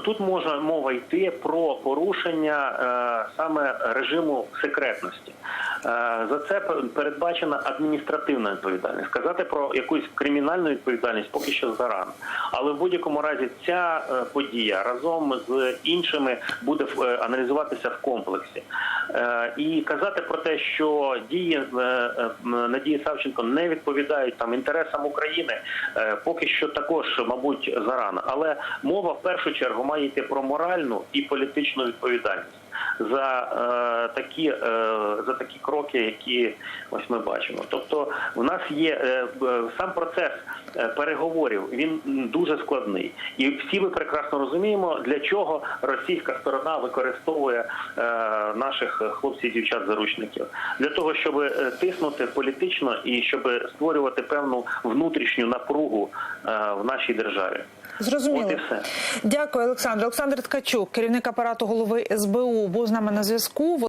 тут може мова йти про порушення е, саме режиму секретності. Е, за це передбачена адміністративна відповідальність. Сказати про якусь кримінальну відповідальність поки що зарано. Але в будь-якому разі ця е, подія разом з іншими буде е, аналізуватися в комплексі. І казати про те, що дії Надії Савченко не відповідають там інтересам України, поки що також, мабуть, зарано. Але мова в першу чергу має йти про моральну і політичну відповідальність. За е, такі е, за такі кроки, які ось ми бачимо. Тобто, в нас є е, сам процес е, переговорів. Він дуже складний, і всі ми прекрасно розуміємо, для чого російська сторона використовує е, наших хлопців дівчат заручників для того, щоб е, тиснути політично і щоб створювати певну внутрішню напругу е, в нашій державі. Зрозуміло. От і все. Дякую, Олександр. Олександр Ткачук, керівник апарату голови СБУ, був з нами на зв'язку.